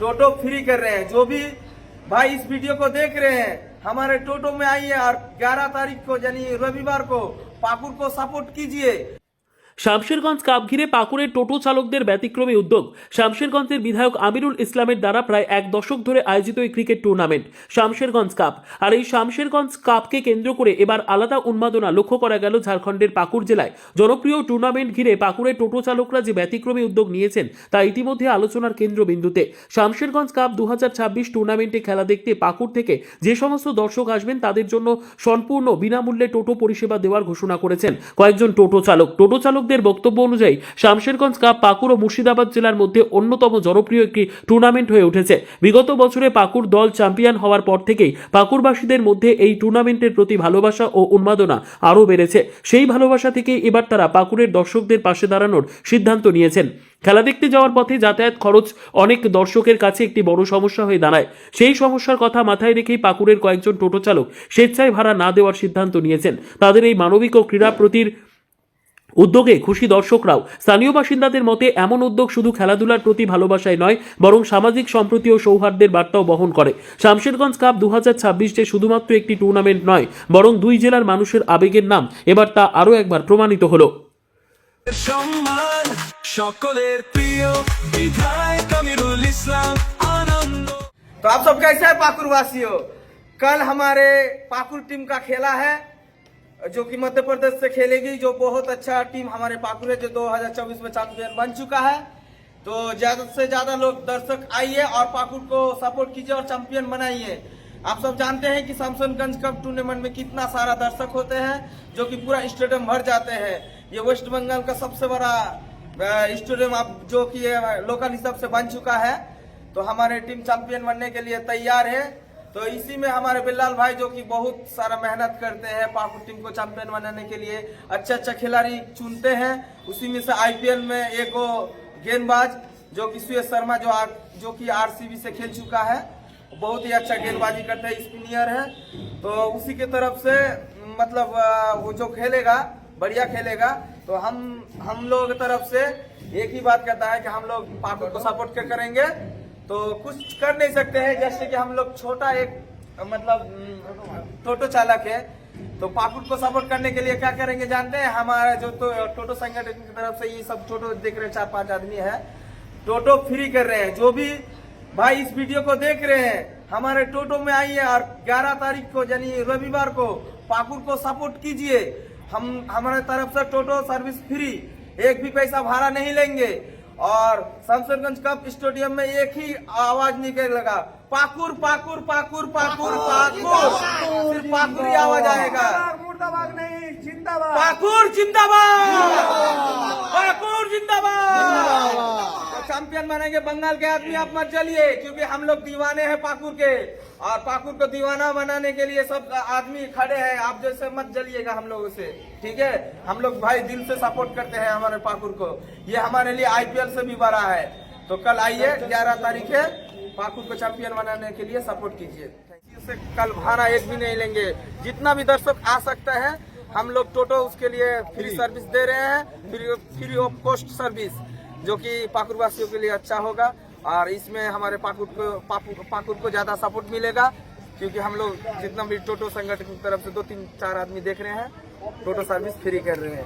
टोटो free कर रहे हैं। जो भी भाई इस वीडियो को देख रहे हैं, हमारे टोटो में आइए और 11 तारीख को, यानी रविवार को, पाकुड़ को सपोर्ट कीजिए। শামশেরগঞ্জ কাপ ঘিরে পাকুড়ের টোটো চালকদের ব্যতিক্রমী উদ্যোগ। শামশেরগঞ্জের বিধায়ক আমিরুল ইসলামের দ্বারা প্রায় এক দশক ধরে আয়োজিত এই ক্রিকেট টুর্নামেন্ট, শামশেরগঞ্জ কাপ। আর এই শামশেরগঞ্জ কাপকে কেন্দ্র করে এবার আলাদা উন্মাদনা লক্ষ্য করা গেল ঝাড়খণ্ডের পাকুড় জেলায়। জনপ্রিয় টুর্নামেন্ট ঘিরে পাকুড়ের টোটো চালকরা যে ব্যতিক্রমী উদ্যোগ নিয়েছেন, তা ইতিমধ্যে আলোচনার কেন্দ্রবিন্দুতে। শামশেরগঞ্জ কাপ দু হাজার ছাব্বিশ টুর্নামেন্টে খেলা দেখতে পাকুড় থেকে যে সমস্ত দর্শক আসবেন, তাদের জন্য সম্পূর্ণ বিনামূল্যে টোটো পরিষেবা দেওয়ার ঘোষণা করেছেন কয়েকজন টোটো চালক। টোটো চালকদের বক্তব্য অনুযায়ী শামশেরগঞ্জ, কাপ, পাকুড় ও মুর্শিদাবাদ জেলার মধ্যে অন্যতম জনপ্রিয় একটি টুর্নামেন্ট হয়ে উঠেছে। বিগত বছরে পাকুড় দল চ্যাম্পিয়ন হওয়ার পর থেকেই পাকুড়বাসীদের মধ্যে এই টুর্নামেন্টের প্রতি ভালোবাসা ও উন্মাদনা আরও বেড়েছে। সেই ভালোবাসা থেকেই এবার তারা পাকুড়ের দর্শকদের পাশে দাঁড়ানোর সিদ্ধান্ত নিয়েছেন। খেলা দেখতে যাওয়ার পথে যাতায়াত খরচ অনেক দর্শকের কাছে একটি বড় সমস্যা হয়ে দাঁড়ায়। সেই সমস্যার কথা মাথায় রেখেই পাকুড়ের কয়েকজন টোটো চালক স্বেচ্ছায় ভাড়া না দেওয়ার সিদ্ধান্ত নিয়েছেন। তাদের এই মানবিক ও ক্রীড়া প্রতির উদ্যোগে খুশি দর্শকরাও স্থানীয় বাসিন্দাদের মতে এমন উদ্যোগ শুধু খেলাধুলার প্রতি ভালোবাসায় নয় বরং সামাজিক সম্প্রীতি ও সৌহার্দ্যের বার্তাও বহন করে শামশেরগঞ্জ কাপ দু যে শুধুমাত্র একটি টুর্নামেন্ট নয় বরং দুই জেলার মানুষের আবেগের নাম এবার তা আরও একবার প্রমাণিত হলো সম্মান সকলের প্রিয় বিধায়ক আমিরুল ইসলাম আনন্দ तो आप सब कैसे है पाकुर वासियों कल हमारे पाकुर टीम का खेला है जो कि मध्य प्रदेश से खेलेगी, जो बहुत अच्छा टीम हमारे पाकुर है, जो 2024 में चैंपियन बन चुका है। तो ज़्यादा से ज़्यादा लोग दर्शक आइए और पाकुर को सपोर्ट कीजिए और चैंपियन बनाइए। आप सब जानते हैं कि सामसनगंज कप टूर्नामेंट में कितना सारा दर्शक होते हैं, जो कि पूरा स्टेडियम भर जाते हैं। ये वेस्ट बंगाल का सबसे बड़ा स्टेडियम अब जो कि लोकल हिसाब से बन चुका है। तो हमारे टीम चैंपियन बनने के लिए तैयार है। तो इसी में हमारे बिल्लाल भाई जो कि बहुत सारा मेहनत करते हैं पाकुर टीम को चैंपियन बनाने के लिए अच्छे अच्छे खिलाड़ी चुनते हैं उसी में से आईपीएल में एक गेंदबाज जो कि सुयश शर्मा जो आ, जो कि आरसीबी से खेल चुका है बहुत ही अच्छा गेंदबाजी करते हैं स्पिनियर है। तो उसी के तरफ़ से मतलब वो जो खेलेगा बढ़िया खेलेगा। तो हम हम लोग तरफ़ से एक ही बात कहता है कि हम लोग पाकुर को सपोर्ट करेंगे। तो कुछ कर नहीं सकते हैं, जैसे कि हम लोग छोटा एक मतलब टोटो चालक है। तो पाकुर को सपोर्ट करने के लिए क्या करेंगे जानते हैं? हमारा जो तो टोटो संगठन की तरफ़ से ये सब टोटो देख रहे चार पाँच आदमी है। टोटो फ्री कर रहे हैं। जो भी भाई इस वीडियो को देख रहे हैं, हमारे टोटो में आइए और 11 तारीख को, यानी रविवार को पाकुर को सपोर्ट कीजिए। हम, हमारे तरफ़ से टोटो सर्विस फ्री एक भी पैसा भाड़ा नहीं लेंगे। और शमशेरगंज कप स्टेडियम में एक ही आवाज़ निकल लगा। पाकुर पाकुर पाकुर पाकुर पाकुर। सिर्फ़ पाकुर आवाज़ आएगा। मुर्दाबाद नहीं जिंदाबाद। पाकुर जिंदाबाद। चैंपियन बनेंगे, बंगाल के आदमी, आप मत चलिए क्योंकि हम लोग दीवाने हैं पाकुर के। और पाकुर को दीवाना बनाने के लिए सब आदमी खड़े हैं, आप जैसे मत जलिएगा हम लोगों से ठीक है? हम लोग भाई दिल से सपोर्ट करते हैं हमारे पाकुर को। ये हमारे लिए आईपीएल से भी बड़ा है। तो कल आइए, ग्यारह तारीख है पाकुर को चैंपियन बनाने के लिए सपोर्ट कीजिए। कल भाड़ा एक भी नहीं लेंगे। जितना भी दर्शक आ सकता है, हम लोग टोटो उसके लिए फ्री सर्विस दे रहे हैं free free of cost service जो कि पाकुड़ वासियों के लिए अच्छा होगा और इसमें हमारे पाकुड़ को पाकुड़ को ज़्यादा सपोर्ट मिलेगा, क्योंकि हम लोग जितना भी टोटो संगठन की तरफ़ से दो तीन चार आदमी देख रहे हैं, टोटो सर्विस फ्री कर रहे हैं।